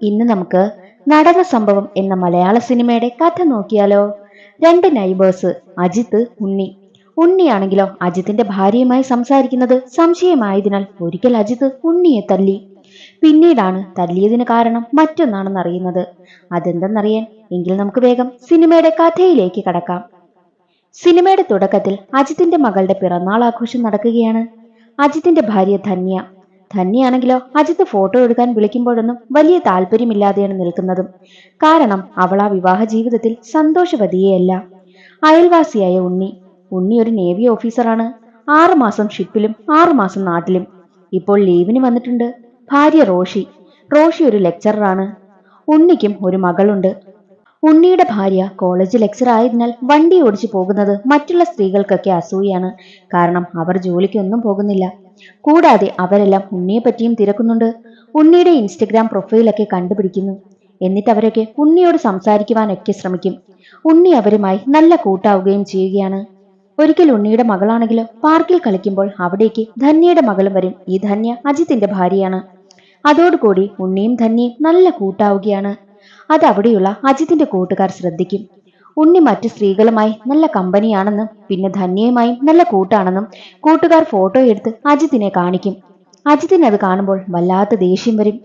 ഇന്ന് നമുക്ക് നടന്ന സംഭവം എന്ന മലയാള സിനിമയുടെ കഥ നോക്കിയാലോ. രണ്ട് നൈബേഴ്സ് അജിത്ത് ഉണ്ണി. ഉണ്ണിയാണെങ്കിലോ അജിത്തിന്റെ ഭാര്യയുമായി സംസാരിക്കുന്നത് സംശയമായതിനാൽ ഒരിക്കൽ അജിത്ത് ഉണ്ണിയെ തല്ലി. പിന്നീടാണ് തല്ലിയതിന് കാരണം മറ്റൊന്നാണെന്ന് അറിയുന്നത്. അതെന്തെന്നറിയാൻ എങ്കിൽ നമുക്ക് വേഗം സിനിമയുടെ കഥയിലേക്ക് കടക്കാം. സിനിമയുടെ തുടക്കത്തിൽ അജിത്തിന്റെ മകളുടെ പിറന്നാൾ ആഘോഷം നടക്കുകയാണ്. അജിത്തിന്റെ ഭാര്യ ധന്യ. ധന്യയാണെങ്കിലോ അജിത്ത് ഫോട്ടോ എടുക്കാൻ വിളിക്കുമ്പോഴൊന്നും വലിയ താല്പര്യമില്ലാതെയാണ് നിൽക്കുന്നതും. കാരണം അവൾ ആ വിവാഹ ജീവിതത്തിൽ സന്തോഷവതിയെയല്ല. അയൽവാസിയായ ഉണ്ണി. ഉണ്ണി ഒരു നേവി ഓഫീസറാണ് ആറുമാസം ഷിപ്പിലും ആറുമാസം നാട്ടിലും. ഇപ്പോൾ ലീവിന് വന്നിട്ടുണ്ട്. ഭാര്യ റോഷി. റോഷി ഒരു ലെക്ചററാണ് ഉണ്ണിക്കും ഒരു മകളുണ്ട്. ഉണ്ണിയുടെ ഭാര്യ കോളേജ് ലെക്ചർ ആയതിനാൽ വണ്ടി ഓടിച്ചു പോകുന്നത് മറ്റുള്ള സ്ത്രീകൾക്കൊക്കെ അസൂയാണ് കാരണം അവർ ജോലിക്കൊന്നും പോകുന്നില്ല. കൂടാതെ അവരെല്ലാം ഉണ്ണിയെ പറ്റിയും തിരക്കുന്നുണ്ട്. ഉണ്ണിയുടെ ഇൻസ്റ്റഗ്രാം പ്രൊഫൈലൊക്കെ കണ്ടുപിടിക്കുന്നു. എന്നിട്ട് അവരൊക്കെ ഉണ്ണിയോട് സംസാരിക്കുവാനൊക്കെ ശ്രമിക്കും. ഉണ്ണി അവരുമായി നല്ല കൂട്ടാവുകയും ചെയ്യുകയാണ്. ഒരിക്കൽ ഉണ്ണിയുടെ മകളാണെങ്കിലും പാർക്കിൽ കളിക്കുമ്പോൾ അവിടേക്ക് ധന്യയുടെ മകളും വരും. ഈ ധന്യ അജിത്തിന്റെ ഭാര്യയാണ്. അതോടുകൂടി ഉണ്ണിയും ധന്യയും നല്ല കൂട്ടാവുകയാണ്. അത് അവിടെയുള്ള അജിത്തിന്റെ കൂട്ടുകാർ ശ്രദ്ധിക്കും. ഉണ്ണി മറ്റു സ്ത്രീകളുമായി നല്ല കമ്പനിയാണെന്നും പിന്നെ ധന്യയുമായും നല്ല കൂട്ടാണെന്നും കൂട്ടുകാർ ഫോട്ടോ എടുത്ത് അജിത്തിനെ കാണിക്കും. അജിത്തിന് അത് കാണുമ്പോൾ വല്ലാത്ത ദേഷ്യം വരും.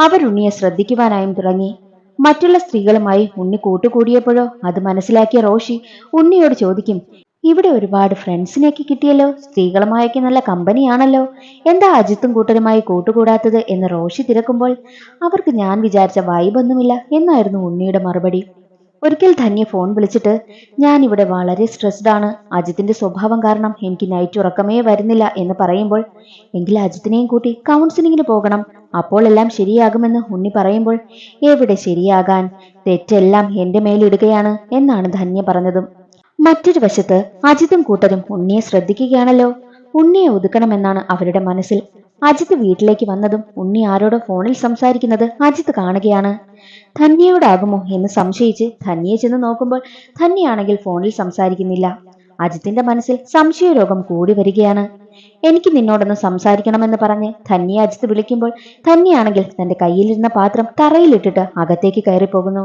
അവരുണ്ണിയെ ശ്രദ്ധിക്കുവാനായും തുടങ്ങി. മറ്റുള്ള സ്ത്രീകളുമായി ഉണ്ണി കൂട്ടുകൂടിയപ്പോഴോ അത് മനസ്സിലാക്കിയ റോഷി ഉണ്ണിയോട് ചോദിക്കും ഇവിടെ ഒരുപാട് ഫ്രണ്ട്സിനെയൊക്കെ കിട്ടിയല്ലോ? സ്ത്രീകളുമായൊക്കെ നല്ല കമ്പനിയാണല്ലോ? എന്താ അജിത്തും കൂട്ടരുമായി കൂട്ടുകൂടാത്തത്? എന്ന് റോഷി തിരക്കുമ്പോൾ അവർക്ക് ഞാൻ വിചാരിച്ച വൈബൊന്നുമില്ല എന്നായിരുന്നു ഉണ്ണിയുടെ മറുപടി. ഒരിക്കൽ ധന്യ ഫോൺ വിളിച്ചിട്ട് ഞാൻ ഇവിടെ വളരെ സ്ട്രെസ്ഡ് ആണ്. അജിത്തിന്റെ സ്വഭാവം കാരണം എനിക്ക് നൈറ്റ് ഉറക്കമേ വരുന്നില്ല എന്ന് പറയുമ്പോൾ എങ്കിൽ അജിത്തിനെയും കൂട്ടി കൗൺസിലിങ്ങിന് പോകണം. അപ്പോൾ എല്ലാം ശരിയാകുമെന്ന് ഉണ്ണി പറയുമ്പോൾ എവിടെ ശരിയാകാൻ? തെറ്റെല്ലാം എന്റെ മേലിടുകയാണ് എന്നാണ് ധന്യ പറഞ്ഞതും. മറ്റൊരു വശത്ത് അജിത്തും കൂട്ടരും ഉണ്ണിയെ ശ്രദ്ധിക്കുകയാണല്ലോ. ഉണ്ണിയെ ഒതുക്കണമെന്നാണ് അവരുടെ മനസ്സിൽ അജിത്ത് വീട്ടിലേക്ക് വന്നതും ഉണ്ണി ആരോടോ ഫോണിൽ സംസാരിക്കുന്നത് അജിത്ത് കാണുകയാണ്. ധന്യയോടാകുമോ എന്ന് സംശയിച്ച് ധന്യയെ ചെന്ന് നോക്കുമ്പോൾ ധന്യയാണെങ്കിൽ ഫോണിൽ സംസാരിക്കുന്നില്ല. അജിത്തിന്റെ മനസ്സിൽ സംശയരോഗം കൂടി വരികയാണ്. എനിക്ക് നിന്നോടൊന്ന് സംസാരിക്കണമെന്ന് പറഞ്ഞ് ധന്യ അജിത്ത് വിളിക്കുമ്പോൾ ധന്യയാണെങ്കിൽ തന്റെ കയ്യിലിരുന്ന പാത്രം തറയിലിട്ടിട്ട് അകത്തേക്ക് കയറി പോകുന്നു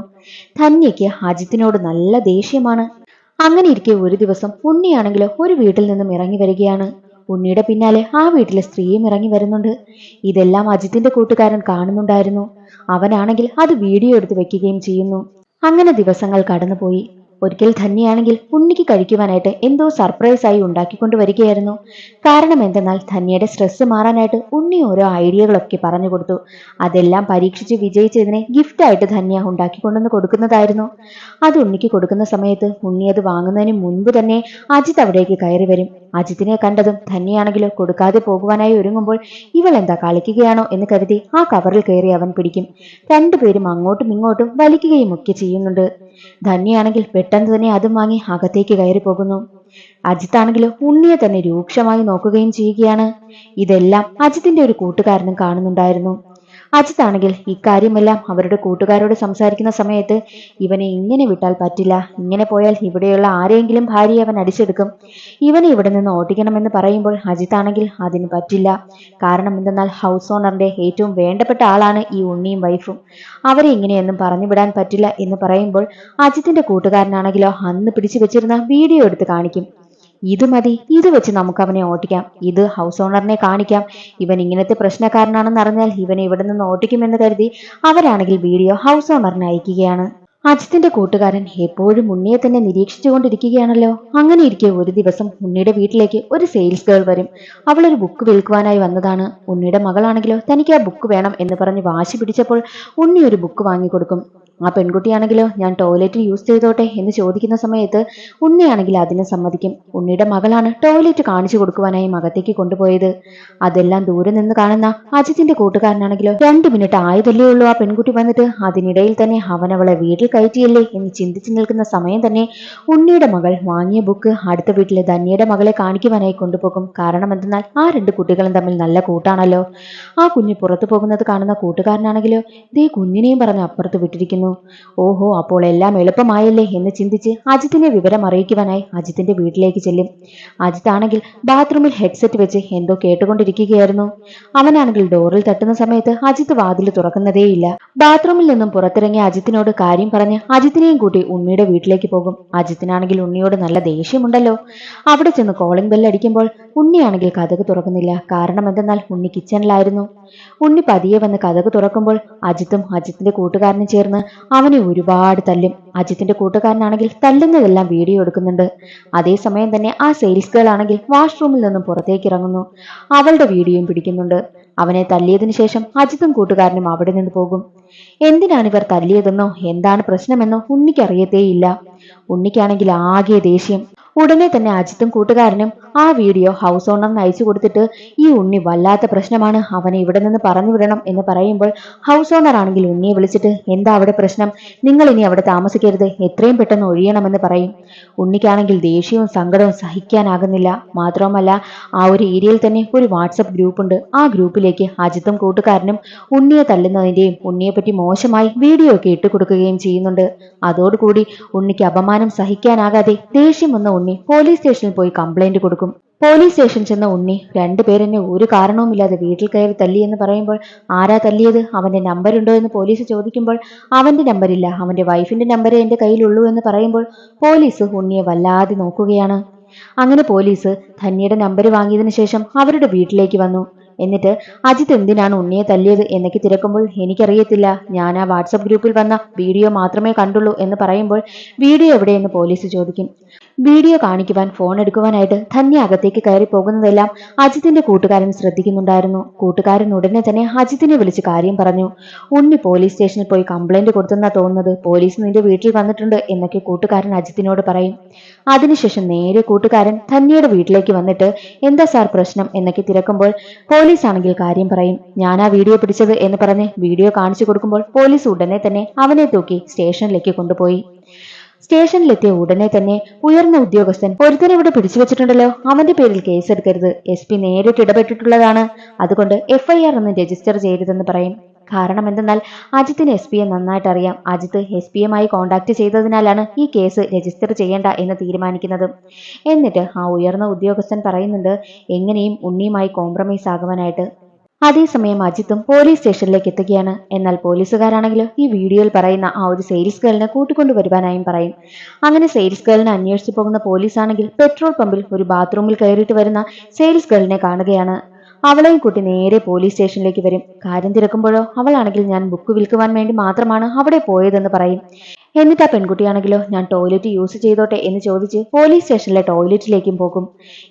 ധന്യയ്ക്ക് അജിത്തിനോട് നല്ല ദേഷ്യമാണ്. അങ്ങനെ ഇരിക്കെ ഒരു ദിവസം ഉണ്ണിയാണെങ്കിലോ ഒരു വീട്ടിൽ നിന്നും ഇറങ്ങി വരികയാണ്. ഉണ്ണിയുടെ പിന്നാലെ ആ വീട്ടിലെ സ്ത്രീയും ഇറങ്ങി വരുന്നുണ്ട്. ഇതെല്ലാം അജിത്തിന്റെ കൂട്ടുകാരൻ കാണുന്നുണ്ടായിരുന്നു. അവനാണെങ്കിൽ അത് വീഡിയോ എടുത്ത് വെക്കുകയും ചെയ്യുന്നു. അങ്ങനെ ദിവസങ്ങൾ കടന്നുപോയി. ഒരിക്കൽ ധന്യയാണെങ്കിൽ ഉണ്ണിക്ക് കഴിക്കുവാനായിട്ട് എന്തോ സർപ്രൈസായി ഉണ്ടാക്കിക്കൊണ്ടു വരികയായിരുന്നു. കാരണം എന്തെന്നാൽ ധന്യയുടെ സ്ട്രെസ് മാറാനായിട്ട് ഉണ്ണി ഓരോ ഐഡിയകളൊക്കെ പറഞ്ഞു കൊടുത്തു. അതെല്ലാം പരീക്ഷിച്ച് വിജയിച്ചതിനെ ഗിഫ്റ്റായിട്ട് ധന്യ ഉണ്ടാക്കിക്കൊണ്ടുവന്ന് കൊടുക്കുന്നതായിരുന്നു. അത് ഉണ്ണിക്ക് കൊടുക്കുന്ന സമയത്ത് ഉണ്ണി അത് വാങ്ങുന്നതിന് മുൻപ് തന്നെ അജിത് അവിടേക്ക് കയറി വരും. അജിത്തിനെ കണ്ടതും ധന്യയാണെങ്കിലോ കൊടുക്കാതെ പോകുവാനായി ഒരുങ്ങുമ്പോൾ ഇവൾ എന്താ കളിക്കുകയാണോ എന്ന് കരുതി ആ കവറിൽ കയറി അവൻ പിടിക്കും. രണ്ടുപേരും അങ്ങോട്ടും ഇങ്ങോട്ടും വലിക്കുകയും ഒക്കെ ചെയ്യുന്നുണ്ട്. ധന്യയാണെങ്കിൽ പെട്ടെന്ന് തന്നെ അതും വാങ്ങി അകത്തേക്ക് കയറി പോകുന്നു. അജിത്താണെങ്കിലോ ഉണ്ണിയെ തന്നെ രൂക്ഷമായി നോക്കുകയും ചെയ്യുകയാണ്. ഇതെല്ലാം അജിത്തിന്റെ ഒരു കൂട്ടുകാരനും കാണുന്നുണ്ടായിരുന്നു. അജിത്താണെങ്കിൽ ഇക്കാര്യമെല്ലാം അവരുടെ കൂട്ടുകാരോട് സംസാരിക്കുന്ന സമയത്ത് ഇവനെ ഇങ്ങനെ വിട്ടാൽ പറ്റില്ല. ഇങ്ങനെ പോയാൽ ഇവിടെയുള്ള ആരെയെങ്കിലും ഭാര്യയെ അവൻ അടിച്ചെടുക്കും. ഇവനെ ഇവിടെ നിന്ന് ഓടിക്കണമെന്ന് പറയുമ്പോൾ അജിത്താണെങ്കിൽ അതിന് പറ്റില്ല. കാരണം എന്തെന്നാൽ ഹൗസ് ഓണറിന്റെ ഏറ്റവും വേണ്ടപ്പെട്ട ആളാണ് ഈ ഉണ്ണിയും വൈഫും. അവരെ ഇങ്ങനെയൊന്നും പറഞ്ഞു വിടാൻ പറ്റില്ല എന്ന് പറയുമ്പോൾ അജിത്തിന്റെ കൂട്ടുകാരനാണെങ്കിലോ അന്ന് പിടിച്ചു വെച്ചിരുന്ന വീഡിയോ എടുത്ത് കാണിക്കും. ഇത് മതി ഇത് വെച്ച് നമുക്ക് അവനെ ഓട്ടിക്കാം. ഇത് ഹൗസ് ഓണറിനെ കാണിക്കാം. ഇവൻ ഇങ്ങനത്തെ പ്രശ്നക്കാരനാണെന്ന് അറിഞ്ഞാൽ ഇവനെ ഇവിടെ നിന്ന് ഓട്ടിക്കുമെന്ന് കരുതി അവരാണെങ്കിൽ വീഡിയോ ഹൗസ് ഓണറിന് അയക്കുകയാണ്. അജിത്തിന്റെ കൂട്ടുകാരൻ എപ്പോഴും ഉണ്ണിയെ തന്നെ നിരീക്ഷിച്ചുകൊണ്ടിരിക്കുകയാണല്ലോ. അങ്ങനെ ഇരിക്കെ ഒരു ദിവസം ഉണ്ണിയുടെ വീട്ടിലേക്ക് ഒരു സെയിൽസ് ഗേൾ വരും. അവൾ ഒരു ബുക്ക് വിൽക്കുവാനായി വന്നതാണ്. ഉണ്ണിയുടെ മകളാണെങ്കിലോ തനിക്ക് ആ ബുക്ക് വേണം എന്ന് പറഞ്ഞ് വാശി പിടിച്ചപ്പോൾ ഉണ്ണി ഒരു ബുക്ക് വാങ്ങിക്കൊടുക്കും. ആ പെൺകുട്ടിയാണെങ്കിലോ ഞാൻ ടോയ്ലറ്റ് യൂസ് ചെയ്തോട്ടെ എന്ന് ചോദിക്കുന്ന സമയത്ത് ഉണ്ണിയാണെങ്കിൽ അതിന് സമ്മതിക്കും. ഉണ്ണിയുടെ മകളാണ് ടോയ്ലറ്റ് കാണിച്ചു കൊടുക്കുവാനായി മകത്തേക്ക് കൊണ്ടുപോയത്. അതെല്ലാം ദൂരെ നിന്ന് കാണുന്ന അജിത്തിന്റെ കൂട്ടുകാരനാണെങ്കിലോ രണ്ടു മിനിറ്റ് ആയതല്ലേ ഉള്ളൂ ആ പെൺകുട്ടി വന്നിട്ട്. അതിനിടയിൽ തന്നെ അവൻ അവളെ വീട്ടിൽ കയറ്റിയല്ലേ എന്ന് ചിന്തിച്ചു നിൽക്കുന്ന സമയം തന്നെ ഉണ്ണിയുടെ മകൾ വാങ്ങിയ ബുക്ക് അടുത്ത വീട്ടിലെ ധന്യയുടെ മകളെ കാണിക്കുവാനായി കൊണ്ടുപോകും. കാരണം എന്തെന്നാൽ ആ രണ്ട് കുട്ടികളും തമ്മിൽ നല്ല കൂട്ടാണല്ലോ. ആ കുഞ്ഞ് പുറത്തു പോകുന്നത് കാണുന്ന കൂട്ടുകാരനാണെങ്കിലോ ഇതേ കുഞ്ഞിനെയും പറഞ്ഞ് അപ്പുറത്ത് വിട്ടിരിക്കുന്നു. വിളിക്കുന്നു ഓഹോ അപ്പോൾ എല്ലാം എളുപ്പമായല്ലേ? എന്ന് ചിന്തിച്ച് അജിത്തിനെ വിവരം അറിയിക്കുവാനായി അജിത്തിന്റെ വീട്ടിലേക്ക് ചെല്ലും. അജിത്താണെങ്കിൽ ബാത്റൂമിൽ ഹെഡ്സെറ്റ് വെച്ച് എന്തോ കേട്ടുകൊണ്ടിരിക്കുകയായിരുന്നു. അവനാണെങ്കിൽ ഡോറിൽ തട്ടുന്ന സമയത്ത് അജിത്ത് വാതിൽ തുറക്കുന്നതേയില്ല. ബാത്റൂമിൽ നിന്നും പുറത്തിറങ്ങിയ അജിത്തിനോട് കാര്യം പറഞ്ഞ് അജിത്തിനെയും കൂട്ടി ഉണ്ണിയുടെ വീട്ടിലേക്ക് പോകും. അജിത്തിനാണെങ്കിൽ ഉണ്ണിയോട് നല്ല ദേഷ്യമുണ്ടല്ലോ. അവിടെ ചെന്ന് കോളിംഗ് ബെല്ലടിക്കുമ്പോൾ ഉണ്ണിയാണെങ്കിൽ കഥക് തുറക്കുന്നില്ല. കാരണം എന്തെന്നാൽ ഉണ്ണി കിച്ചണിലായിരുന്നു. ഉണ്ണി പതിയെ വന്ന് കഥക് തുറക്കുമ്പോൾ അജിത്തും അജിത്തിന്റെ കൂട്ടുകാരനും ചേർന്ന് അവനെ ഒരുപാട് തല്ലും. അജിത്തിന്റെ കൂട്ടുകാരനാണെങ്കിൽ തല്ലുന്നതെല്ലാം വീഡിയോ എടുക്കുന്നുണ്ട്. അതേസമയം തന്നെ ആ സെയിൽസ് ഗേൾ ആണെങ്കിൽ വാഷ്റൂമിൽ നിന്നും പുറത്തേക്ക് ഇറങ്ങുന്നു. അവളുടെ വീഡിയോയും പിടിക്കുന്നുണ്ട്. അവനെ തല്ലിയതിനു ശേഷം അജിത്തും കൂട്ടുകാരനും അവിടെ നിന്ന് പോകും. എന്തിനാണ് ഇവർ തല്ലിയതെന്നോ? എന്താണ് പ്രശ്നമെന്നോ ഉണ്ണിക്ക് അറിയത്തേയില്ല. ഉണ്ണിക്കാണെങ്കിൽ ആകെ ദേഷ്യം. ഉടനെ തന്നെ അജിത്തും കൂട്ടുകാരനും ആ വീഡിയോ ഹൗസ് ഓണറിന് അയച്ചു കൊടുത്തിട്ട് ഈ ഉണ്ണി വല്ലാത്ത പ്രശ്നമാണ്. അവനെ ഇവിടെ നിന്ന് പറഞ്ഞു വിടണം എന്ന് പറയുമ്പോൾ ഹൗസ് ഓണർ ആണെങ്കിൽ ഉണ്ണിയെ വിളിച്ചിട്ട് എന്താ അവിടെ പ്രശ്നം? നിങ്ങൾ ഇനി അവിടെ താമസിക്കരുത്. എത്രയും പെട്ടെന്ന് ഒഴിയണമെന്ന് പറയും. ഉണ്ണിക്കാണെങ്കിൽ ദേഷ്യവും സങ്കടവും സഹിക്കാനാകുന്നില്ല. മാത്രവുമല്ല ആ ഒരു ഏരിയയിൽ തന്നെ ഒരു വാട്സപ്പ് ഗ്രൂപ്പുണ്ട് ആ ഗ്രൂപ്പിലേക്ക് അജിത്തും കൂട്ടുകാരനും ഉണ്ണിയെ തല്ലുന്നതിന്റെയും ഉണ്ണിയെ പറ്റി മോശമായി വീഡിയോ ഒക്കെ ഇട്ട് കൊടുക്കുകയും ചെയ്യുന്നുണ്ട്. അതോടുകൂടി ഉണ്ണിക്ക് അപമാനം സഹിക്കാനാകാതെ ദേഷ്യം വന്ന ഉണ്ണി പോലീസ് സ്റ്റേഷനിൽ പോയി കംപ്ലൈന്റ് കൊടുക്കും. പോലീസ് സ്റ്റേഷൻ ചെന്ന ഉണ്ണി രണ്ടുപേരെന്നെ ഒരു കാരണവുമില്ലാതെ വീട്ടിൽ കയറി തല്ലി എന്ന് പറയുമ്പോൾ ആരാ തല്ലിയത്? അവന്റെ നമ്പർ ഉണ്ടോ? എന്ന് പോലീസ് ചോദിക്കുമ്പോൾ അവന്റെ നമ്പറില്ല അവന്റെ വൈഫിന്റെ നമ്പരേ എന്റെ കയ്യിലുള്ളൂ എന്ന് പറയുമ്പോൾ പോലീസ് ഉണ്ണിയെ വല്ലാതെ നോക്കുകയാണ്. അങ്ങനെ പോലീസ് ധന്യയുടെ നമ്പർ വാങ്ങിയതിനു ശേഷം അവരുടെ വീട്ടിലേക്ക് വന്നു. എന്നിട്ട് അജിത് എന്തിനാണ് ഉണ്ണിയെ തല്ലിയത്? എന്നൊക്കെ തിരക്കുമ്പോൾ എനിക്കറിയത്തില്ല. ഞാൻ ആ വാട്സപ്പ് ഗ്രൂപ്പിൽ വന്ന വീഡിയോ മാത്രമേ കണ്ടുള്ളൂ എന്ന് പറയുമ്പോൾ വീഡിയോ എവിടെയെന്ന് പോലീസ് ചോദിക്കും. വീഡിയോ കാണിക്കുവാൻ ഫോൺ എടുക്കുവാനായിട്ട് ധന്യ അകത്തേക്ക് കയറി പോകുന്നതെല്ലാം അജിത്തിന്റെ കൂട്ടുകാരൻ ശ്രദ്ധിക്കുന്നുണ്ടായിരുന്നു. കൂട്ടുകാരൻ ഉടനെ തന്നെ അജിത്തിനെ വിളിച്ച് കാര്യം പറഞ്ഞു. ഉണ്ണി പോലീസ് സ്റ്റേഷനിൽ പോയി കംപ്ലൈന്റ് കൊടുത്തെന്നാ തോന്നുന്നത്. പോലീസ് നിന്റെ വീട്ടിൽ വന്നിട്ടുണ്ട് എന്നൊക്കെ കൂട്ടുകാരൻ അജിത്തിനോട് പറയും. അതിനുശേഷം നേരെ കൂട്ടുകാരൻ ധന്യയുടെ വീട്ടിലേക്ക് വന്നിട്ട് എന്താ സാർ പ്രശ്നം എന്നൊക്കെ തിരക്കുമ്പോൾ പോലീസ് ആണെങ്കിൽ കാര്യം പറയും. ഞാൻ ആ വീഡിയോ പിടിച്ചത് എന്ന് പറഞ്ഞ് വീഡിയോ കാണിച്ചു കൊടുക്കുമ്പോൾ പോലീസ് ഉടനെ തന്നെ അവനെ തൂക്കി സ്റ്റേഷനിലേക്ക് കൊണ്ടുപോയി. സ്റ്റേഷനിലെത്തിയ ഉടനെ തന്നെ ഉയർന്ന ഉദ്യോഗസ്ഥൻ ഒരുത്തനെ ഇവിടെ പിടിച്ചു വെച്ചിട്ടുണ്ടല്ലോ. അവന്റെ പേരിൽ കേസെടുക്കരുത്. എസ് പി നേരിട്ട് ഇടപെട്ടിട്ടുള്ളതാണ്. അതുകൊണ്ട് എഫ്ഐആർ ഒന്ന് രജിസ്റ്റർ ചെയ്തതെന്ന് പറയും. കാരണം എന്തെന്നാൽ അജിത്തിന് എസ് പിയെ നന്നായിട്ട് അറിയാം. അജിത്ത് എസ് പിയുമായി കോണ്ടാക്ട് ചെയ്തതിനാലാണ് ഈ കേസ് രജിസ്റ്റർ ചെയ്യേണ്ട എന്ന് തീരുമാനിക്കുന്നത്. എന്നിട്ട് ആ ഉയർന്ന ഉദ്യോഗസ്ഥൻ പറയുന്നുണ്ട് എങ്ങനെയും ഉണ്ണിയുമായി കോംപ്രമൈസ് ആകുവാനായിട്ട്. അതേസമയം അജിത്തും പോലീസ് സ്റ്റേഷനിലേക്ക് എത്തുകയാണ്. എന്നാൽ പോലീസുകാരാണെങ്കിലോ ഈ വീഡിയോയിൽ പറയുന്ന ആ ഒരു സെയിൽസ് ഗേളിനെ കൂട്ടിക്കൊണ്ടുവരുവാനായും പറയും. അങ്ങനെ സെയിൽസ് ഗേളിനെ അന്വേഷിച്ചു പോകുന്ന പോലീസ് ആണെങ്കിൽ പെട്രോൾ പമ്പിൽ ഒരു ബാത്റൂമിൽ കയറിയിട്ട് വരുന്ന സെയിൽസ് ഗേളിനെ കാണുകയാണ്. അവളെയും കൂട്ടി നേരെ പോലീസ് സ്റ്റേഷനിലേക്ക് വരും. കാര്യം തിരക്കുമ്പോഴോ അവളാണെങ്കിൽ ഞാൻ ബുക്ക് വിൽക്കുവാൻ വേണ്ടി മാത്രമാണ് അവിടെ പോയതെന്ന് പറയും. എന്നിട്ട് ആ പെൺകുട്ടിയാണെങ്കിലോ ഞാൻ ടോയ്ലറ്റ് യൂസ് ചെയ്തോട്ടെ എന്ന് ചോദിച്ച് പോലീസ് സ്റ്റേഷനിലെ ടോയ്ലറ്റിലേക്കും പോകും.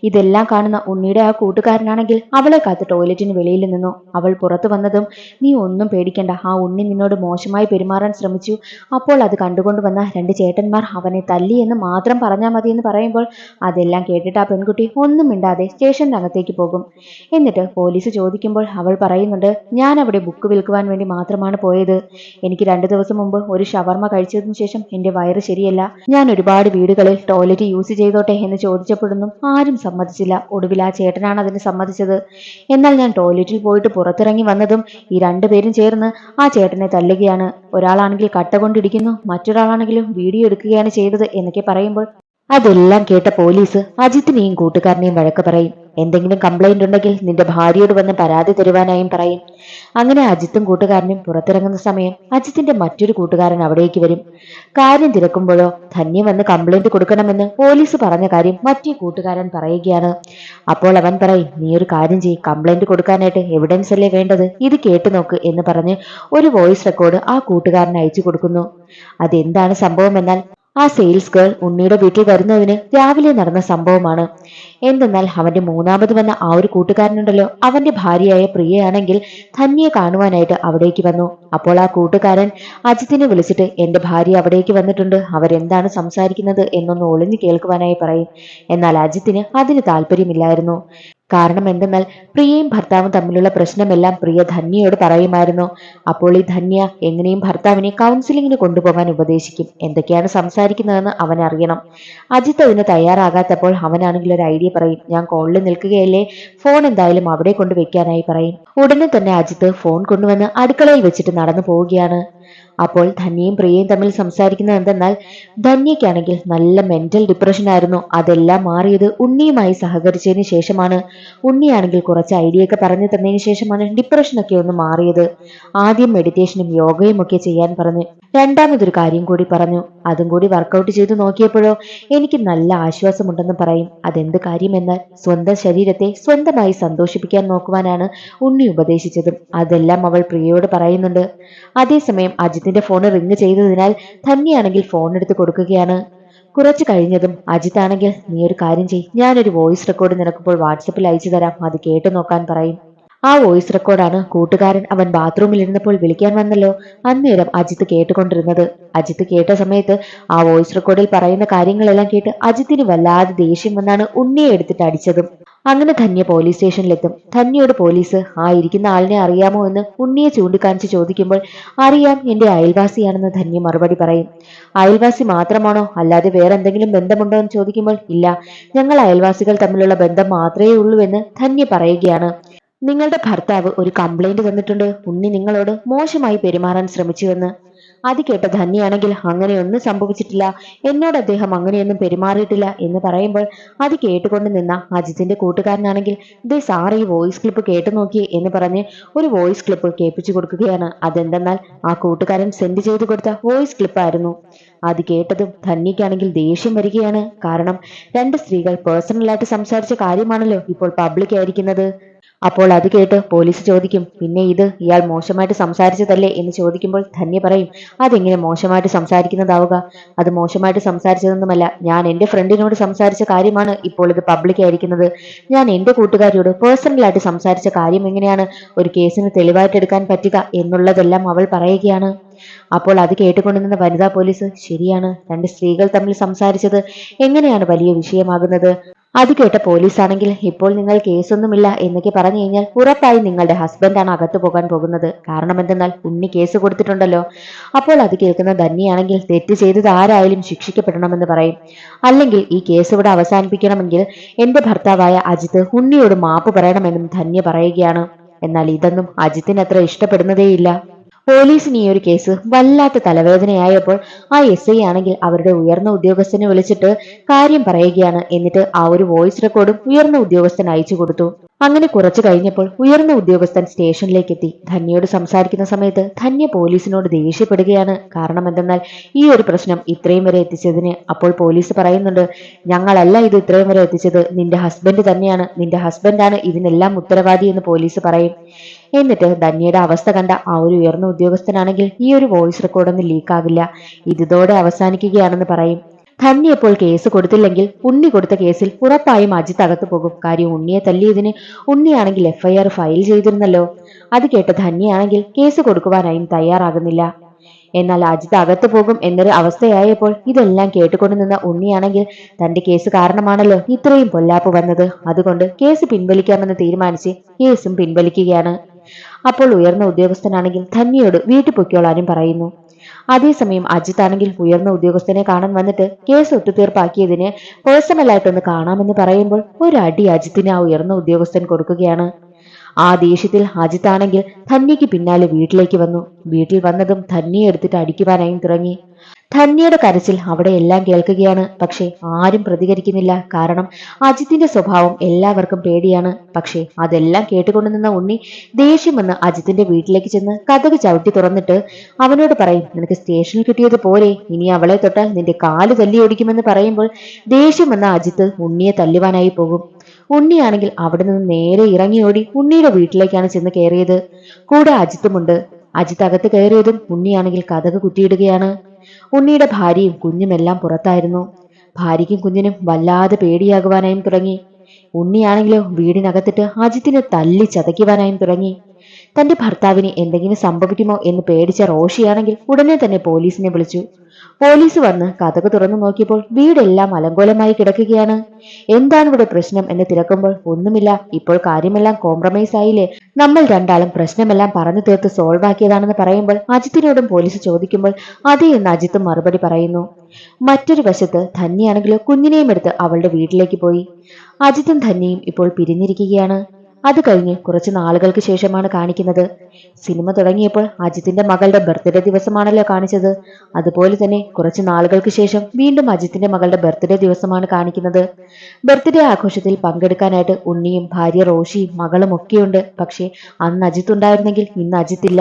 ഇതെല്ലാം കാണുന്ന ഉണ്ണിയുടെ ആ കൂട്ടുകാരനാണെങ്കിൽ അവളെ കാത്ത് ടോയ്ലറ്റിന് വെളിയിൽ നിന്നു. അവൾ പുറത്തു വന്നതും നീ ഒന്നും പേടിക്കണ്ട. ആ ഉണ്ണി നിന്നോട് മോശമായി പെരുമാറാൻ ശ്രമിച്ചു. അപ്പോൾ അത് കണ്ടുകൊണ്ട് വന്ന രണ്ട് ചേട്ടന്മാർ അവനെ തല്ലി എന്ന് മാത്രം പറഞ്ഞാൽ മതി എന്ന് പറയുമ്പോൾ അതെല്ലാം കേട്ടിട്ട് ആ പെൺകുട്ടി ഒന്നും മിണ്ടാതെ സ്റ്റേഷന്റെ അകത്തേക്ക് പോകും. എന്നിട്ട് പോലീസ് ചോദിക്കുമ്പോൾ അവൾ പറയുന്നുണ്ട് ഞാൻ അവിടെ ബുക്ക് വിൽക്കുവാൻ വേണ്ടി മാത്രമാണ് പോയത്. എനിക്ക് രണ്ടു ദിവസം മുമ്പ് ഒരു ഷവർമ കഴിച്ചതിന് ശേഷം എന്റെ വയറ് ശരിയല്ല. ഞാൻ ഒരുപാട് വീടുകളിൽ ടോയ്ലറ്റ് യൂസ് ചെയ്തോട്ടെ എന്ന് ചോദിച്ചപ്പോഴൊന്നും ആരും സമ്മതിച്ചില്ല. ഒടുവിൽ ആ ചേട്ടനാണ് അതിന് സമ്മതിച്ചത്. എന്നാൽ ഞാൻ ടോയ്ലറ്റിൽ പോയിട്ട് പുറത്തിറങ്ങി വന്നതും ഈ രണ്ടുപേരും ചേർന്ന് ആ ചേട്ടനെ തല്ലുകയാണ്. ഒരാളാണെങ്കിൽ കട്ട കൊണ്ടിടിക്കുന്നു മറ്റൊരാളാണെങ്കിലും വീഡിയോ എടുക്കുകയാണ് ചെയ്തത് എന്നൊക്കെ പറയുമ്പോൾ അതെല്ലാം കേട്ട പോലീസ് അജിത്തിനെയും കൂട്ടുകാരനെയും വഴക്ക് പറയും. എന്തെങ്കിലും കംപ്ലൈന്റ് ഉണ്ടെങ്കിൽ നിന്റെ ഭാര്യയോട് വന്ന് പരാതി തരുവാനായും പറയും. അങ്ങനെ അജിത്തും കൂട്ടുകാരനും പുറത്തിറങ്ങുന്ന സമയം അജിത്തിന്റെ മറ്റൊരു കൂട്ടുകാരൻ അവിടേക്ക് വരും. കാര്യം തിരക്കുമ്പോഴോ ധന്യ വന്ന് കംപ്ലൈന്റ് കൊടുക്കണമെന്ന് പോലീസ് പറഞ്ഞ കാര്യം മറ്റേ കൂട്ടുകാരൻ പറയുകയാണ്. അപ്പോൾ അവൻ പറയും നീ ഒരു കാര്യം ചെയ്യ് കംപ്ലൈന്റ് കൊടുക്കാനായിട്ട് എവിഡൻസ് അല്ലേ വേണ്ടത്? ഇത് കേട്ടു നോക്ക് എന്ന് പറഞ്ഞ് ഒരു വോയിസ് റെക്കോർഡ് ആ കൂട്ടുകാരൻ അയച്ചു കൊടുക്കുന്നു. അതെന്താണ് സംഭവം എന്നാൽ ആ സെയിൽസ് ഗേൾ ഉണ്ണിയുടെ വീട്ടിൽ വരുന്നതിന് രാവിലെ നടന്ന സംഭവമാണ്. എന്തെന്നാൽ അവന്റെ മൂന്നാമത് വന്ന ആ ഒരു കൂട്ടുകാരനുണ്ടല്ലോ. അവന്റെ ഭാര്യയായ പ്രിയയാണെങ്കിൽ ധന്യെ കാണുവാനായിട്ട് അവിടേക്ക് വന്നു. അപ്പോൾ ആ കൂട്ടുകാരൻ അജിത്തിനെ വിളിച്ചിട്ട് എന്റെ ഭാര്യ അവിടേക്ക് വന്നിട്ടുണ്ട്. അവരെന്താണ് സംസാരിക്കുന്നത്? എന്നൊന്ന് ഒളിഞ്ഞു കേൾക്കുവാനായി പറയും. എന്നാൽ അജിത്തിന് അതിന് താല്പര്യമില്ലായിരുന്നു. കാരണം എന്തെന്നാൽ പ്രിയയും ഭർത്താവും തമ്മിലുള്ള പ്രശ്നമെല്ലാം പ്രിയ ധന്യയോട് പറയുമായിരുന്നു. അപ്പോൾ ഈ ധന്യ എങ്ങനെയും ഭർത്താവിനെ കൗൺസിലിങ്ങിന് കൊണ്ടുപോകാൻ ഉപദേശിക്കും. എന്തൊക്കെയാണ് സംസാരിക്കുന്നതെന്ന് അവൻ അറിയണം. അജിത്ത് അതിന് തയ്യാറാകാത്തപ്പോൾ അവനാണെങ്കിൽ ഒരു ഐഡിയ പറയും. ഞാൻ കോളിൽ നിൽക്കുകയല്ലേ? ഫോൺ എന്തായാലും അവിടെ കൊണ്ട് വെക്കാനായി പറയും. ഉടനെ തന്നെ അജിത്ത് ഫോൺ കൊണ്ടുവന്ന് അടുക്കളയിൽ വെച്ചിട്ട് നടന്നു പോവുകയാണ്. അപ്പോൾ ധന്യയും പ്രിയയും തമ്മിൽ സംസാരിക്കുന്നത് എന്തെന്നാൽ ധന്യയ്ക്കാണെങ്കിൽ നല്ല മെന്റൽ ഡിപ്രഷൻ ആയിരുന്നു. അതെല്ലാം മാറിയത് ഉണ്ണിയുമായി സഹകരിച്ചതിന് ശേഷമാണ്. ഉണ്ണിയാണെങ്കിൽ കുറച്ച് ഐഡിയ ഒക്കെ പറഞ്ഞു തന്നതിന് ശേഷമാണ് ഡിപ്രഷനൊക്കെ ഒന്ന് മാറിയത്. ആദ്യം മെഡിറ്റേഷനും യോഗയും ഒക്കെ ചെയ്യാൻ പറഞ്ഞു രണ്ടാമതൊരു കാര്യം കൂടി പറഞ്ഞു. അതും കൂടി വർക്കൗട്ട് ചെയ്തു നോക്കിയപ്പോഴോ എനിക്ക് നല്ല ആശ്വാസമുണ്ടെന്ന് പറയും. അതെന്ത് കാര്യമെന്നാൽ സ്വന്തം ശരീരത്തെ സ്വന്തമായി സന്തോഷിപ്പിക്കാൻ നോക്കുവാനാണ് ഉണ്ണി ഉപദേശിച്ചതും. അതെല്ലാം അവൾ പ്രിയയോട് പറയുന്നുണ്ട്. അതേസമയം അജിത്തിന്റെ ഫോൺ റിങ് ചെയ്തതിനാൽ ധന്യയാണെങ്കിൽ ഫോൺ എടുത്ത് കൊടുക്കുകയാണ്. കുറച്ച് കഴിഞ്ഞതും അജിത്താണെങ്കിൽ നീ ഒരു കാര്യം ചെയ് ഞാനൊരു വോയിസ് റെക്കോർഡ് നിനക്കിപ്പോൾ വാട്സപ്പിൽ അയച്ചു തരാം അത് കേട്ടു നോക്കാൻ പറയും. ആ വോയിസ് റെക്കോർഡാണ് കൂട്ടുകാരൻ അവൻ ബാത്റൂമിൽ ഇരുന്നപ്പോൾ വിളിക്കാൻ വന്നല്ലോ. അന്നേരം അജിത്ത് കേട്ടുകൊണ്ടിരുന്നത്. അജിത്ത് കേട്ട സമയത്ത് ആ വോയിസ് റെക്കോർഡിൽ പറയുന്ന കാര്യങ്ങളെല്ലാം കേട്ട് അജിത്തിന് വല്ലാതെ ദേഷ്യം വന്നാണ് ഉണ്ണിയെ എടുത്തിട്ട് അടിച്ചതും. അങ്ങനെ ധന്യ പോലീസ് സ്റ്റേഷനിലെത്തും ധന്യയോട് പോലീസ് ആ ഇരിക്കുന്ന ആളിനെ അറിയാമോ? എന്ന് ഉണ്ണിയെ ചൂണ്ടിക്കാണിച്ച് ചോദിക്കുമ്പോൾ അറിയാം എന്റെ അയൽവാസിയാണെന്ന് ധന്യ മറുപടി പറയും. അയൽവാസി മാത്രമാണോ? അല്ലാതെ വേറെ എന്തെങ്കിലും ബന്ധമുണ്ടോ? എന്ന് ചോദിക്കുമ്പോൾ ഇല്ല. ഞങ്ങൾ അയൽവാസികൾ തമ്മിലുള്ള ബന്ധം മാത്രമേ ഉള്ളൂ എന്ന് ധന്യ പറയുകയാണ്. നിങ്ങളുടെ ഭർത്താവ് ഒരു കംപ്ലൈന്റ് തന്നിട്ടുണ്ട്. ഉണ്ണി നിങ്ങളോട് മോശമായി പെരുമാറാൻ ശ്രമിച്ചുവെന്ന്. അത് കേട്ട ധന്യാണെങ്കിൽ അങ്ങനെയൊന്നും സംഭവിച്ചിട്ടില്ല. എന്നോട് അദ്ദേഹം അങ്ങനെയൊന്നും പെരുമാറിയിട്ടില്ല എന്ന് പറയുമ്പോൾ അത് കേട്ടുകൊണ്ട് നിന്ന അജിത്തിന്റെ കൂട്ടുകാരനാണെങ്കിൽ ദേ സാർ ഈ വോയിസ് ക്ലിപ്പ് കേട്ടു നോക്കി എന്ന് പറഞ്ഞ് ഒരു വോയിസ് ക്ലിപ്പ് കേൾപ്പിച്ചു കൊടുക്കുകയാണ്. അതെന്തെന്നാൽ ആ കൂട്ടുകാരൻ സെൻഡ് ചെയ്തു കൊടുത്ത വോയിസ് ക്ലിപ്പായിരുന്നു അത് കേട്ടതും ധന്യയ്ക്കാണെങ്കിൽ ദേഷ്യം വരികയാണ്. കാരണം രണ്ട് സ്ത്രീകൾ പേഴ്സണലായിട്ട് സംസാരിച്ച കാര്യമാണല്ലോ ഇപ്പോൾ പബ്ലിക് ആയിരിക്കുന്നത്. അപ്പോൾ അത് കേട്ട് പോലീസ് ചോദിക്കും പിന്നെ ഇത് ഇയാൾ മോശമായിട്ട് സംസാരിച്ചതല്ലേ? എന്ന് ചോദിക്കുമ്പോൾ ധന്യ പറയും അതെങ്ങനെ മോശമായിട്ട് സംസാരിക്കുന്നതാവുക? അത് മോശമായിട്ട് സംസാരിച്ചതൊന്നുമല്ല. ഞാൻ എന്റെ ഫ്രണ്ടിനോട് സംസാരിച്ച കാര്യമാണ് ഇപ്പോൾ ഇത് പബ്ലിക് ആയിരിക്കുന്നത്. ഞാൻ എന്റെ കൂട്ടുകാരിയോട് പേഴ്സണലായിട്ട് സംസാരിച്ച കാര്യം എങ്ങനെയാണ്? ഒരു കേസിന് തെളിവായിട്ട് എടുക്കാൻ പറ്റുക എന്നുള്ളതെല്ലാം അവൾ പറയുകയാണ്. അപ്പോൾ അത് കേട്ടുകൊണ്ടിരുന്ന വനിതാ പോലീസ് ശരിയാണ് രണ്ട് സ്ത്രീകൾ തമ്മിൽ സംസാരിച്ചത് എങ്ങനെയാണ് വലിയ വിഷയമാകുന്നത്? അത് കേട്ട പോലീസാണെങ്കിൽ ഇപ്പോൾ നിങ്ങൾ കേസൊന്നുമില്ല എന്നൊക്കെ പറഞ്ഞു കഴിഞ്ഞാൽ ഉറപ്പായി നിങ്ങളുടെ ഹസ്ബൻഡാണ് അകത്തു പോകാൻ പോകുന്നത്. കാരണം എന്തെന്നാൽ ഉണ്ണി കേസ് കൊടുത്തിട്ടുണ്ടല്ലോ. അപ്പോൾ അത് കേൾക്കുന്ന ധന്യാണെങ്കിൽ തെറ്റ് ചെയ്തത് ആരായാലും ശിക്ഷിക്കപ്പെടണമെന്ന് പറയും. അല്ലെങ്കിൽ ഈ കേസ് ഇവിടെ അവസാനിപ്പിക്കണമെങ്കിൽ എന്റെ ഭർത്താവായ അജിത്ത് ഉണ്ണിയോട് മാപ്പ് പറയണമെന്നും ധന്യ പറയുകയാണ്. എന്നാൽ ഇതൊന്നും അജിത്തിന് അത്ര ഇഷ്ടപ്പെടുന്നതേയില്ല. പോലീസിന് ഈ ഒരു കേസ് വല്ലാത്ത തലവേദനയായപ്പോൾ ആ എസ് ഐ ആണെങ്കിൽ അവരുടെ ഉയർന്ന ഉദ്യോഗസ്ഥനെ വിളിച്ചിട്ട് കാര്യം പറയുകയാണ്. എന്നിട്ട് ആ ഒരു വോയിസ് റെക്കോർഡും ഉയർന്ന ഉദ്യോഗസ്ഥൻ അയച്ചു കൊടുത്തു. അങ്ങനെ കുറച്ചു കഴിഞ്ഞപ്പോൾ ഉയർന്ന ഉദ്യോഗസ്ഥൻ സ്റ്റേഷനിലേക്ക് എത്തി ധന്യയോട് സംസാരിക്കുന്ന സമയത്ത് ധന്യ പോലീസിനോട് ദേഷ്യപ്പെടുകയാണ്. കാരണം എന്തെന്നാൽ ഈ ഒരു പ്രശ്നം ഇത്രയും വരെ എത്തിച്ചതിന് അപ്പോൾ പോലീസ് പറയുന്നുണ്ട് ഞങ്ങളല്ല ഇത് ഇത്രയും വരെ എത്തിച്ചത്. നിന്റെ ഹസ്ബൻഡ് തന്നെയാണ്. നിന്റെ ഹസ്ബൻഡാണ് ഇതിനെല്ലാം ഉത്തരവാദി എന്ന് പോലീസ് പറയും. എന്നിട്ട് ധന്യയുടെ അവസ്ഥ കണ്ട ആ ഒരു ഉയർന്ന ഉദ്യോഗസ്ഥനാണെങ്കിൽ ഈ ഒരു വോയിസ് റെക്കോർഡൊന്നും ലീക്കാകില്ല ഇതോടെ അവസാനിക്കുകയാണെന്ന് പറയും. ധന്യ ഇപ്പോൾ കേസ് കൊടുത്തില്ലെങ്കിൽ ഉണ്ണി കൊടുത്ത കേസിൽ ഉറപ്പായും അജിത്ത് അകത്ത് പോകും. കാര്യം ഉണ്ണിയെ തല്ലിയതിന് ഉണ്ണിയാണെങ്കിൽ എഫ്ഐആർ ഫയൽ ചെയ്തിരുന്നല്ലോ. അത് കേട്ട ധന്യയാണെങ്കിൽ കേസ് കൊടുക്കുവാനായും തയ്യാറാകുന്നില്ല. എന്നാൽ അജിത്ത് അകത്ത് പോകും എന്നൊരു അവസ്ഥയായപ്പോൾ ഇതെല്ലാം കേട്ടുകൊണ്ട് നിന്ന ഉണ്ണിയാണെങ്കിൽ തന്റെ കേസ് കാരണമാണല്ലോ ഇത്രയും പൊല്ലാപ്പ് വന്നത്. അതുകൊണ്ട് കേസ് പിൻവലിക്കാമെന്ന് തീരുമാനിച്ച് കേസും പിൻവലിക്കുകയാണ്. അപ്പോൾ ഉയർന്ന ഉദ്യോഗസ്ഥനാണെങ്കിൽ ധന്യയോട് വീട്ടിൽ പറയുന്നു. അതേസമയം അജിത്ത് ആണെങ്കിൽ ഉയർന്ന ഉദ്യോഗസ്ഥനെ കാണാൻ വന്നിട്ട് കേസ് ഒത്തുതീർപ്പാക്കിയതിന് പേഴ്സണലായിട്ടൊന്ന് കാണാമെന്ന് പറയുമ്പോൾ ഒരു അടി അജിത്തിന് ആ ഉയർന്ന ഉദ്യോഗസ്ഥൻ കൊടുക്കുകയാണ്. ആ ദേഷ്യത്തിൽ അജിത്താണെങ്കിൽ ധന്യയ്ക്ക് പിന്നാലെ വീട്ടിലേക്ക് വന്നു. വീട്ടിൽ വന്നതും ധന്യയെ എടുത്തിട്ട് അടിക്കുവാനായും തുടങ്ങി. ധന്യയുടെ കരച്ചിൽ അവിടെ എല്ലാം കേൾക്കുകയാണ്. പക്ഷേ ആരും പ്രതികരിക്കുന്നില്ല. കാരണം അജിത്തിന്റെ സ്വഭാവം എല്ലാവർക്കും പേടിയാണ്. പക്ഷേ അതെല്ലാം കേട്ടുകൊണ്ട് നിന്ന ഉണ്ണി ദേഷ്യം അജിത്തിന്റെ വീട്ടിലേക്ക് ചെന്ന് കഥക് ചവിട്ടി തുറന്നിട്ട് അവനോട് പറയും നിനക്ക് സ്റ്റേഷനിൽ കിട്ടിയത് പോലെ ഇനി അവളെ തൊട്ടാൽ നിന്റെ കാൽ തല്ലി ഓടിക്കുമെന്ന് പറയുമ്പോൾ ദേഷ്യം വന്ന അജിത്ത് ഉണ്ണിയെ തല്ലുവാനായി പോകും. ഉണ്ണിയാണെങ്കിൽ അവിടെ നിന്ന് നേരെ ഇറങ്ങിയോടി ഉണ്ണിയുടെ വീട്ടിലേക്കാണ് ചെന്ന് കയറിയത്. കൂടെ അജിത്തുമുണ്ട്. അജിത്ത് അകത്ത് കയറിയതും ഉണ്ണിയാണെങ്കിൽ കഥക് കുത്തിയിടുകയാണ്. ഉണ്ണിയുടെ ഭാര്യയും കുഞ്ഞുമെല്ലാം പുറത്തായിരുന്നു. ഭാര്യയ്ക്കും കുഞ്ഞിനും വല്ലാതെ പേടിയാകുവാനായും തുടങ്ങി. ഉണ്ണിയാണെങ്കിലോ വീടിനകത്തിട്ട് അജിത്തിനെ തല്ലി ചതയ്ക്കുവാനായും തുടങ്ങി. തന്റെ ഭർത്താവിന് എന്തെങ്കിലും സംഭവിക്കുമോ എന്ന് പേടിച്ച റോഷിയാണെങ്കിൽ ഉടനെ തന്നെ പോലീസിനെ വിളിച്ചു. പോലീസ് വന്ന് കഥക് തുറന്നു നോക്കിയപ്പോൾ വീടെല്ലാം അലങ്കോലമായി കിടക്കുകയാണ്. എന്താണ് ഇവിടെ പ്രശ്നം എന്ന് തിരക്കുമ്പോൾ ഒന്നുമില്ല. ഇപ്പോൾ കാര്യമെല്ലാം കോംപ്രമൈസ് ആയില്ലേ? നമ്മൾ രണ്ടാളും പ്രശ്നമെല്ലാം പറഞ്ഞു തീർത്ത് സോൾവ് ആക്കിയതാണെന്ന് പറയുമ്പോൾ അജിത്തിനോടും പോലീസ് ചോദിക്കുമ്പോൾ അതേ എന്ന് അജിത്തും മറുപടി പറയുന്നു. മറ്റൊരു വശത്ത് ധന്യാണെങ്കിലോ കുഞ്ഞിനെയും എടുത്ത് അവളുടെ വീട്ടിലേക്ക് പോയി. അജിത്തും ധന്യയും ഇപ്പോൾ പിരിഞ്ഞിരിക്കുകയാണ്. അത് കഴിഞ്ഞ് കുറച്ച് നാളുകൾക്ക് ശേഷമാണ് കാണിക്കുന്നത്. സിനിമ തുടങ്ങിയപ്പോൾ അജിത്തിന്റെ മകളുടെ ബർത്ത്ഡേ ദിവസമാണല്ലോ കാണിച്ചത്. അതുപോലെ തന്നെ കുറച്ച് നാളുകൾക്ക് ശേഷം വീണ്ടും അജിത്തിന്റെ മകളുടെ ബർത്ത്ഡേ ദിവസമാണ് കാണിക്കുന്നത്. ബർത്ത്ഡേ ആഘോഷത്തിൽ പങ്കെടുക്കാനായിട്ട് ഉണ്ണിയും ഭാര്യ റോഷിയും മകളും ഒക്കെയുണ്ട്. പക്ഷേ അന്ന് അജിത്ത് ഉണ്ടായിരുന്നെങ്കിൽ ഇന്ന് അജിത്തില്ല.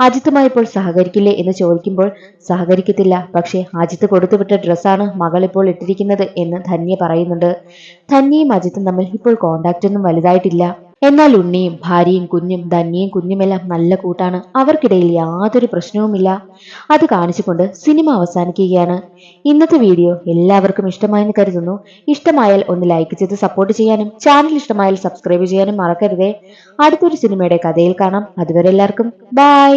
അജിത്തുമായി ഇപ്പോൾ സഹകരിക്കില്ലേ എന്ന് ചോദിക്കുമ്പോൾ സഹകരിക്കത്തില്ല. പക്ഷേ അജിത്ത് കൊടുത്തുവിട്ട ഡ്രസ്സാണ് മകൾ ഇപ്പോൾ ഇട്ടിരിക്കുന്നത് എന്ന് ധന്യ പറയുന്നുണ്ട്. ധന്യയും അജിത്തും തമ്മിൽ ഇപ്പോൾ കോണ്ടാക്റ്റൊന്നും വലുതായിട്ടില്ല. എന്നാൽ ഉണ്ണിയും ഭാര്യയും കുഞ്ഞും ധന്യയും കുഞ്ഞുമെല്ലാം നല്ല കൂട്ടാണ്. അവർക്കിടയിൽ യാതൊരു പ്രശ്നവുമില്ല. അത് കാണിച്ചുകൊണ്ട് സിനിമ അവസാനിക്കുകയാണ്. ഇന്നത്തെ വീഡിയോ എല്ലാവർക്കും ഇഷ്ടമായെന്ന് കരുതുന്നു. ഇഷ്ടമായാൽ ഒന്ന് ലൈക്ക് ചെയ്ത് സപ്പോർട്ട് ചെയ്യാനും ചാനൽ ഇഷ്ടമായാൽ സബ്സ്ക്രൈബ് ചെയ്യാനും മറക്കരുതേ. അടുത്തൊരു സിനിമയുടെ കഥയിൽ കാണാം. അതുവരെ എല്ലാവർക്കും ബൈ